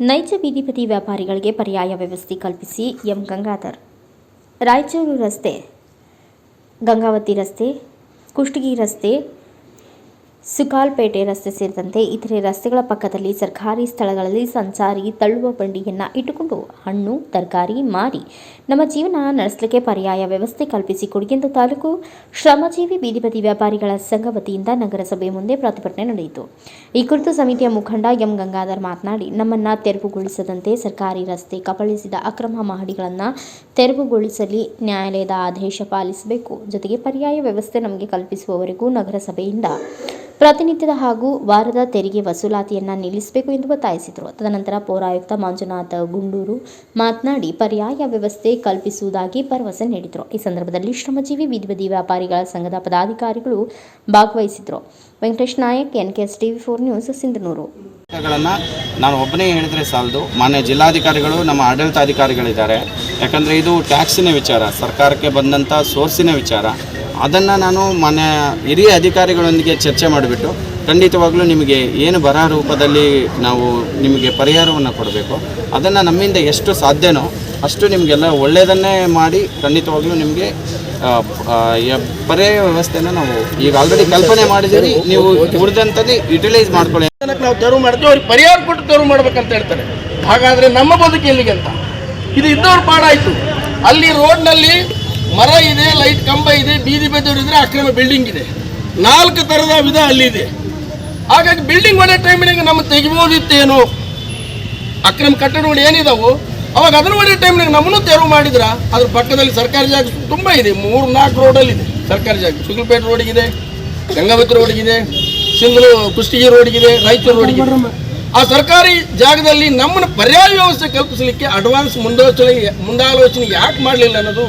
ನೈಜ ಬೀದಿಪತಿ ವ್ಯಾಪಾರಿಗಳಿಗೆ ಪರ್ಯಾಯ ವ್ಯವಸ್ಥೆ ಕಲ್ಪಿಸಿ ಎಂ ಗಂಗಾಧರ್. ರಾಯಚೂರು ರಸ್ತೆ ಗಂಗಾವತಿ ರಸ್ತೆ ಕುಷ್ಟಗಿ ರಸ್ತೆ ಸುಕಾಲ್ಪೇಟೆ ರಸ್ತೆ ಸೇರಿದಂತೆ ಇತರೆ ರಸ್ತೆಗಳ ಪಕ್ಕದಲ್ಲಿ ಸರ್ಕಾರಿ ಸ್ಥಳಗಳಲ್ಲಿ ಸಂಚಾರಿ ತಳ್ಳುವ ಬಂಡಿಯನ್ನು ಇಟ್ಟುಕೊಂಡು ಹಣ್ಣು, ತರಕಾರಿ ಮಾರಿ ನಮ್ಮ ಜೀವನ ನಡೆಸಲಿಕ್ಕೆ ಪರ್ಯಾಯ ವ್ಯವಸ್ಥೆ ಕಲ್ಪಿಸಿ ಎಂದು ತಾಲೂಕು ಶ್ರಮಜೀವಿ ಬೀದಿಬದಿ ವ್ಯಾಪಾರಿಗಳ ಸಂಘ ವತಿಯಿಂದ ನಗರಸಭೆ ಮುಂದೆ ಪ್ರತಿಭಟನೆ ನಡೆಯಿತು. ಈ ಕುರಿತು ಸಮಿತಿಯ ಮುಖಂಡ ಎಂ ಗಂಗಾಧರ್ ಮಾತನಾಡಿ, ನಮ್ಮನ್ನ ತೆರವುಗೊಳಿಸದಂತೆ ಸರ್ಕಾರಿ ರಸ್ತೆ ಕಬಳಿಸಿದ ಅಕ್ರಮ ಮಹಡಿಗಳನ್ನು ತೆರವುಗೊಳಿಸಲಿ, ನ್ಯಾಯಾಲಯದ ಆದೇಶ ಪಾಲಿಸಬೇಕು. ಜೊತೆಗೆ ಪರ್ಯಾಯ ವ್ಯವಸ್ಥೆ ನಮಗೆ ಕಲ್ಪಿಸುವವರೆಗೂ ನಗರಸಭೆಯಿಂದ ಪ್ರತಿನಿತ್ಯದ ಹಾಗೂ ವಾರದ ತೆರಿಗೆ ವಸೂಲಾತಿಯನ್ನು ನಿಲ್ಲಿಸಬೇಕು ಎಂದು ಒತ್ತಾಯಿಸಿದರು. ತದನಂತರ ಪೌರಾಯುಕ್ತ ಮಂಜುನಾಥ ಗುಂಡೂರು ಮಾತನಾಡಿ, ಪರ್ಯಾಯ ವ್ಯವಸ್ಥೆ ಕಲ್ಪಿಸುವುದಾಗಿ ಭರವಸೆ ನೀಡಿದರು. ಈ ಸಂದರ್ಭದಲ್ಲಿ ಶ್ರಮಜೀವಿ ಬೀದಿ ವ್ಯಾಪಾರಿಗಳ ಸಂಘದ ಪದಾಧಿಕಾರಿಗಳು ಭಾಗವಹಿಸಿದರು Venkatesh Nayak, NKS TV four news, Sindhanur. ನಾನು ಒಬ್ಬನೇ ಹೇಳಿದ್ರೆ ಸಾಲದು. ಮಾನ್ಯ ಜಿಲ್ಲಾಧಿಕಾರಿಗಳು, ನಮ್ಮ ಆಡಳಿತಾಧಿಕಾರಿಗಳಿದ್ದಾರೆ. ಯಾಕಂದರೆ ಇದು ಟ್ಯಾಕ್ಸಿನ ವಿಚಾರ, ಸರ್ಕಾರಕ್ಕೆ ಬಂದಂಥ ಸೋರ್ಸಿನ ವಿಚಾರ. ಅದನ್ನು ನಾನು ಮನೆ ಹಿರಿಯ ಅಧಿಕಾರಿಗಳೊಂದಿಗೆ ಚರ್ಚೆ ಮಾಡಿಬಿಟ್ಟು ಖಂಡಿತವಾಗ್ಲೂ ನಿಮಗೆ ಏನು ಬರ ರೂಪದಲ್ಲಿ ನಾವು ನಿಮಗೆ ಪರಿಹಾರವನ್ನು ಕೊಡಬೇಕು, ಅದನ್ನು ನಮ್ಮಿಂದ ಎಷ್ಟು ಸಾಧ್ಯನೋ ಅಷ್ಟು ನಿಮಗೆಲ್ಲ ಒಳ್ಳೆಯದನ್ನೇ ಮಾಡಿ ಖಂಡಿತವಾಗ್ಲೂ ನಿಮಗೆ ಪರ್ಯಾಯ ವ್ಯವಸ್ಥೆನ ನಾವು ಈಗ ಆಲ್ರೆಡಿ ಕಲ್ಪನೆ ಮಾಡಿದ್ದೀವಿ ನೀವು ಉಳಿದಂಥದ್ದು ಯುಟಿಲೈಸ್ ಮಾಡ್ಕೊಳ್ಳಿ. ನಾವು ತೆರವು ಮಾಡ್ತೀವಿ ಅವ್ರಿಗೆ ಪರಿಹಾರ ಕೊಟ್ಟು ತೆರವು ಮಾಡ್ಬೇಕಂತ ಹೇಳ್ತಾರೆ. ಹಾಗಾದರೆ ನಮ್ಮ ಬದುಕು ಎಲ್ಲಿಗೆ ಅಂತ? ಇದು ಇದ್ದವ್ರು ಪಾಡಾಯಿತು ಅಲ್ಲಿ ರೋಡ್ನಲ್ಲಿ ಮರ ಇದೆ ಲೈಟ್ ಕಂಬ ಇದೆ, ಬೀದಿ ಬೆದವರು ಇದ್ರೆ ಅಕ್ರಮ ಬಿಲ್ಡಿಂಗ್ ಇದೆ. ನಾಲ್ಕು ಥರದ ವಿಧ ಅಲ್ಲಿ ಇದೆ. ಹಾಗಾಗಿ ಬಿಲ್ಡಿಂಗ್ ಒಳ್ಳೆ ಟೈಮಿನಾಗ ನಮ್ಮ ತೆಗಿಬೋದಿತ್ತೇನೋ ಅಕ್ರಮ ಕಟ್ಟಡಗಳು ಏನಿದಾವು, ಅವಾಗ ಅದ್ರ ಒಳ್ಳೆ ಟೈಮ್ನಾಗ ನಮ್ಮನ್ನು ತೆರವು ಮಾಡಿದ್ರ, ಅದ್ರ ಪಕ್ಕದಲ್ಲಿ ಸರ್ಕಾರಿ ಜಾಗ ತುಂಬ ಇದೆ. ಮೂರು, ನಾಲ್ಕು ರೋಡಲ್ಲಿ ಇದೆ. ಸರ್ಕಾರಿ ಜಾಗ. ಸುಗಲ್ಪೇಟೆ ರೋಡಿಗಿದೆ ಗಂಗಾವತಿ ರೋಡಿಗಿದೆ ಸಿಂಗಲು ಕುಷ್ಟಗಿ ರೋಡಿಗಿದೆ ರಾಯಚೂರು ರೋಡಿಗಿದೆ ಆ ಸರ್ಕಾರಿ ಜಾಗದಲ್ಲಿ ನಮ್ಮನ್ನು ಪರ್ಯಾಯ ವ್ಯವಸ್ಥೆ ಕಲ್ಪಿಸಲಿಕ್ಕೆ ಅಡ್ವಾನ್ಸ್ ಮುಂದಾಲೋಚನೆ ಮುಂದಾಲೋಚನೆ ಯಾಕೆ ಮಾಡಲಿಲ್ಲ ಅನ್ನೋದು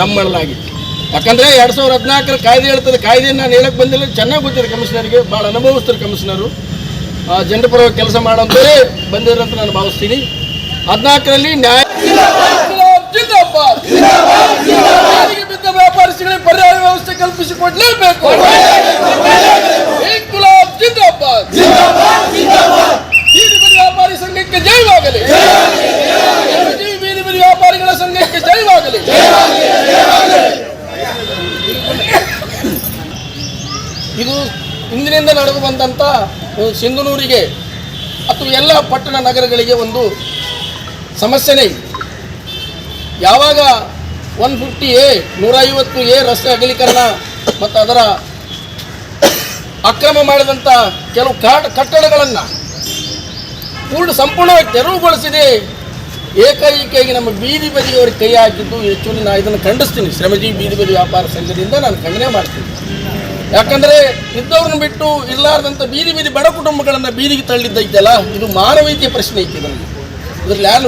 ನಮ್ಮಲ್ಲಾಗಿತ್ತು. ಯಾಕಂದ್ರೆ ಎರಡ್ ಸಾವಿರದ ಹದಿನಾಲ್ಕರ ಕಾಯ್ದೆ ಹೇಳ್ತದೆ, ಕಾಯ್ದೆಯನ್ನು ನಾನು ಹೇಳಕ್ ಬಂದಿಲ್ಲ, ಚೆನ್ನಾಗಿ ಗೊತ್ತಿದೆ ಕಮಿಷನರ್ಗೆ, ಭಾಳ ಅನುಭವಿಸ್ತಾರೆ ಕಮಿಷನರು. ಪರವಾಗಿ ಕೆಲಸ ಮಾಡೋಂಥವರೇ ಬಂದಿರೋ ಅಂತ ನಾನು ಭಾವಿಸ್ತೀನಿ. ಹದಿನಾಲ್ಕರಲ್ಲಿ ನ್ಯಾಯ ವ್ಯಾಪಾರಿಗಳಿಗೆ ಪರ್ಯಾಯ ವ್ಯವಸ್ಥೆ ಕಲ್ಪಿಸಿಕೊಡ್ಲೇಬೇಕು ಇನ್ಕುಲಾಬ್ ಜಿಂದಾಬಾದ್ ಬೀದಿ ಬದಿ ವ್ಯಾಪಾರಿ ಸಂಘಕ್ಕೆ ಜಯವಾಗಲಿ ಈ ಬೀದಿ ಬದಿ ವ್ಯಾಪಾರಿಗಳ ಸಂಘಕ್ಕೆ ಜಯವಾಗಲಿ ಇದು ಇಂದಿನಿಂದ ನಡೆದು ಬಂದಂಥ ಸಿಂಧನೂರಿಗೆ ಅಥವಾ ಎಲ್ಲ ಪಟ್ಟಣ ನಗರಗಳಿಗೆ ಒಂದು ಸಮಸ್ಯೆನೇ ಯಾವಾಗ ಒನ್ ಫಿಫ್ಟಿ ಎ ನೂರೈವತ್ತು ಎ ರಸ್ತೆ ಅಗಲೀಕರಣ ಮತ್ತು ಅದರ ಅಕ್ರಮ ಮಾಡಿದಂಥ ಕೆಲವು ಕಟ್ಟಡಗಳನ್ನು ಪೂರ್ಣ ಸಂಪೂರ್ಣವಾಗಿ ತೆರವುಗೊಳಿಸಿದೆ. ಏಕೈಕಾಗಿ ನಮ್ಮ ಬೀದಿ ಬದಿಯವರಿಗೆ ಕೈ ಹಾಕಿದ್ದು ಹೆಚ್ಚುವರಿ ನಾನು ಇದನ್ನು ಖಂಡಿಸ್ತೀನಿ. ಶ್ರಮಜೀವಿ ಬೀದಿ ಬದಿ ವ್ಯಾಪಾರ ಸಂಘದಿಂದ ನಾನು ಖಂಡನೆ ಮಾಡ್ತೀನಿ. ಯಾಕಂದ್ರೆ ಇದ್ದವ್ರನ್ನ ಬಿಟ್ಟು ಇರಲಾರ್ದಂಥ ಬೀದಿ ಬೀದಿ ಬಡ ಕುಟುಂಬಗಳನ್ನು ಬೀದಿಗೆ ತಳ್ಳಿದ್ದೈತಲ್ಲ, ಇದು ಮಾನವೀಯತೆಯ ಪ್ರಶ್ನೆ ಐತಿ ಇದರಲ್ಲಿ ಇದರಲ್ಲಿ ಯಾರು